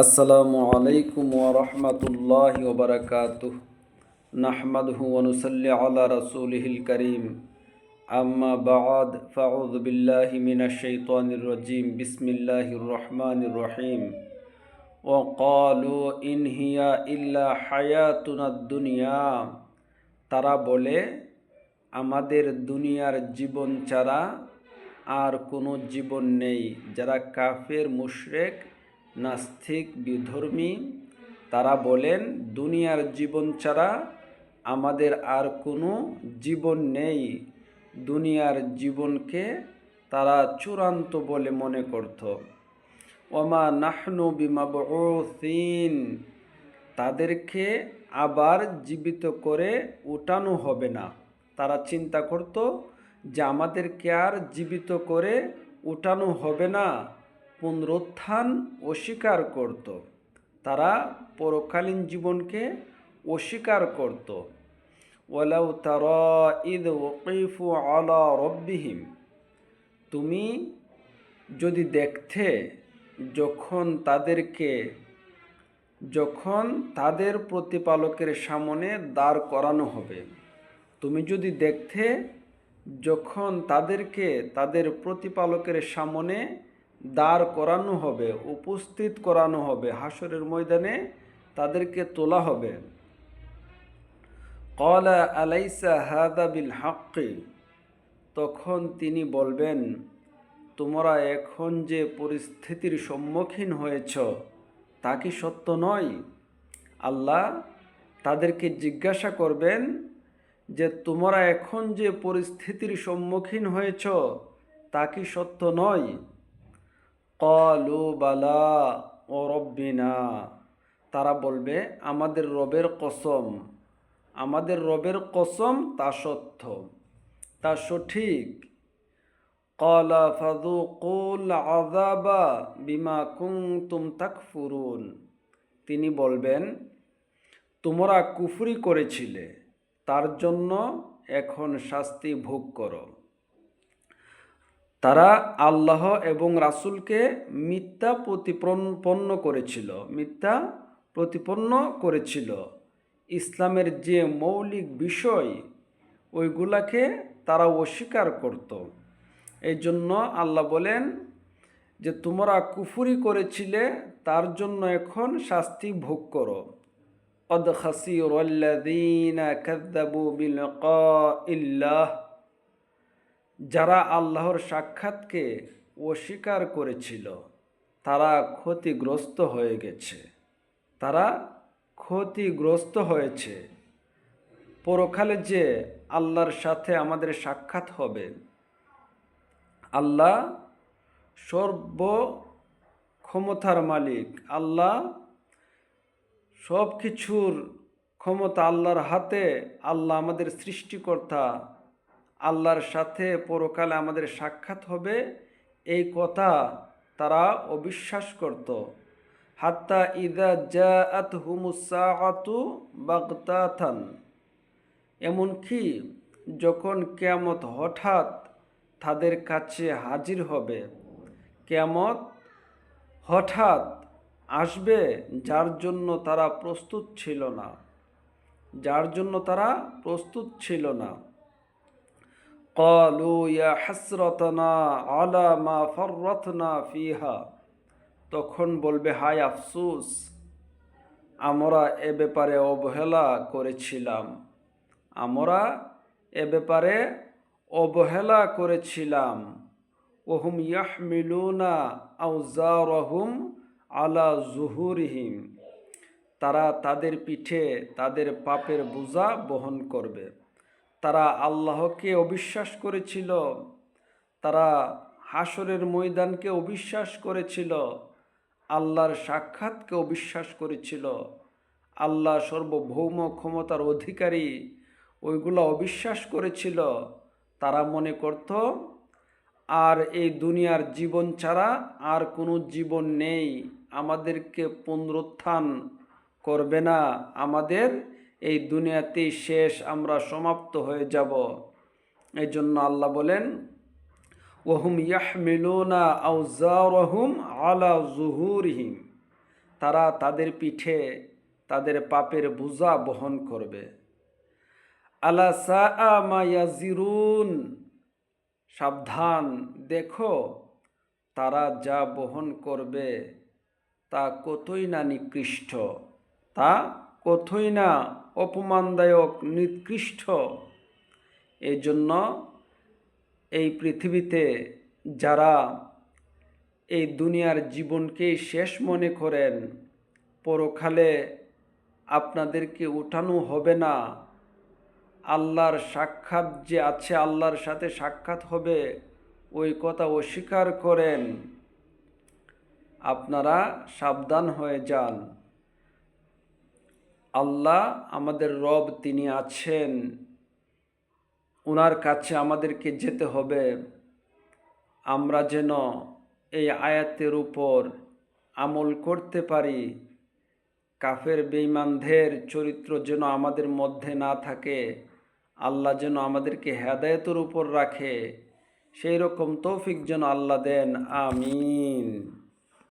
আসসালামু আলাইকুম ওরহমতুল্লাহ ওবরাকাতুহ নাহমাদহু অনুসল্লি আলা রসুলহিল করিম আম্মা বাদ ফাউদ বিল্লাহি মিনাশ শাইতানির রাজিম বিসমিল্লাহির রহমানির রহিম وقالوا ইন হিয়া ইল্লা হায়াতুনা দুনিয়া তারা বলে আমাদের দুনিয়ার জীবন ছাড়া আর কোনো জীবন নেই যারা কাফের মুশরেক নাস্তিক বিধর্মী, তারা বলেন, দুনিয়ার জীবন ছাড়া আমাদের আর কোনো জীবন নেই। দুনিয়ার জীবনকে তারা চূড়ান্ত বলে মনে করত। ওমা নাহনু বিমাবসিন তাদেরকে আবার জীবিত করে উঠানো হবে না। তারা চিন্তা করত যে, আমাদেরকে আর জীবিত করে উঠানো হবে না। পুনরুত্থান অস্বীকার করত। তারা পরকালীন জীবনকে অস্বীকার করত। ওয়ালাউ তারা ঈদ ওকিফু আলা রব্বিহিম। তুমি যদি দেখতে যখন তাদেরকে, যখন তাদের প্রতিপালকের সামনে দাঁড় করানো হবে, তুমি যদি দেখতে যখন তাদেরকে, তাদের প্রতিপালকের সামনে দাঁড় করানো হবে, উপস্থিত করানো হবে হাসরের ময়দানে তাদেরকে তোলা হবে। কলা আলাইসা হাদা বিল হাক্কি। তখন তিনি বলবেন, তোমরা এখন যে পরিস্থিতির সম্মুখীন হয়েছ, তা কি সত্য নয়? আল্লাহ তাদেরকে জিজ্ঞাসা করবেন যে, তোমরা এখন যে পরিস্থিতির সম্মুখীন হয়েছ, তা কি সত্য নয়? কলু বালা ও রব্বিনা। তারা বলবে, আমাদের রবের কসম, আমাদের রবের কসম তা সত্য, তা সঠিক। কলা ফাদু কুল আজাবা বিমা কুংতুম তাকফুরুন। তিনি বলবেন, তোমরা কুফরি করেছিলে, তার জন্য এখন শাস্তি ভোগ করো। তারা আল্লাহ এবং রাসুলকে মিথ্যা প্রতিপন্ন করেছিল, মিথ্যা প্রতিপন্ন করেছিল। ইসলামের যে মৌলিক বিষয়, ওইগুলাকে তারা অস্বীকার করত। এই জন্য আল্লাহ বলেন যে, তোমরা কুফুরি করেছিলে, তার জন্য এখন শাস্তি ভোগ করো। অদ খাসির বিল ক ইল্লাহ। যারা আল্লাহর সাক্ষাৎকে অস্বীকার করেছিল, তারা ক্ষতিগ্রস্ত হয়ে গেছে। তারা ক্ষতিগ্রস্ত হয়েছে। পরকালে যে আল্লাহর সাথে আমাদের সাক্ষাৎ হবে, আল্লাহ সর্ব ক্ষমতার মালিক, আল্লাহ সব কিছুর ক্ষমতা আল্লাহর হাতে, আল্লাহ আমাদের সৃষ্টিকর্তা আল্লাহর সাথে পরকালে আমাদের সাক্ষাৎ হবে। এই কথা তারা অবিশ্বাস করত। হাত্তা ইদা জাআত হুমুসাআতু বাগতাথান এমনকি যখন কেয়ামত হঠাৎ তাদের কাছে হাজির হবে, কেয়ামত হঠাৎ আসবে যার জন্য তারা প্রস্তুত ছিল না। যার জন্য তারা প্রস্তুত ছিল না। قالوا يا حسرتنا على ما فرطنا فيها তখন বলবে হাই আফসুস আমরা এ ব্যাপারে অবহেলা করেছিলাম আমরা এ ব্যাপারে অবহেলা করেছিলাম ওহুম ইয়াহমিলুনা আউজারহুম আলা জুহুরিহিম তারা তাদের পিঠে তাদের পাপের বোঝা বহন করবে তারা আল্লাহকে অবিশ্বাস করেছিল, তারা হাসরের ময়দানকে অবিশ্বাস করেছিল, আল্লাহর সাক্ষাৎকে অবিশ্বাস করেছিল। আল্লাহ সর্বভৌম ক্ষমতার অধিকারী ওইগুলো অবিশ্বাস করেছিল। তারা মনে করত, আর এই দুনিয়ার জীবন ছাড়া আর কোনো জীবন নেই। আমাদেরকে পুনরুত্থান করবে না আমাদের এই দুনিয়াতেই শেষ, আমরা সমাপ্ত হয়ে যাব। এই জন্য আল্লাহ বলেন, ওহুম ইয়াহমিলুনা আউজারহুম আলা জুহুরহিম। তারা তাদের পিঠে তাদের পাপের বোঝা বহন করবে। আলা ইয়াজিরুন? সাবধান, দেখো, তারা যা বহন করবে তা কতই না নিকৃষ্ট, তা কতই না অপমানদায়ক নিকৃষ্ট। এই জন্য এই পৃথিবীতে যারা এই দুনিয়ার জীবনকেই শেষ মনে করেন, পরকালে আপনাদেরকে উঠানো হবে না। আল্লাহর সাক্ষাৎ যে আছে, আল্লাহর সাথে সাক্ষাৎ হবে, ওই কথা অস্বীকার করেন। আপনারা সাবধান হয়ে যান। আল্লাহ আমাদের রব তিনি আছেন ওনার কাছে আমাদেরকে যেতে হবে। আমরা যেন এই আয়াতের উপর আমল করতে পারি। কাফের বেঈমানদের চরিত্র যেন আমাদের মধ্যে না থাকে। আল্লাহ যেন আমাদেরকে হেদায়েতের উপর রাখে। সেই রকম তৌফিক যেন আল্লাহ দেন। আমিন।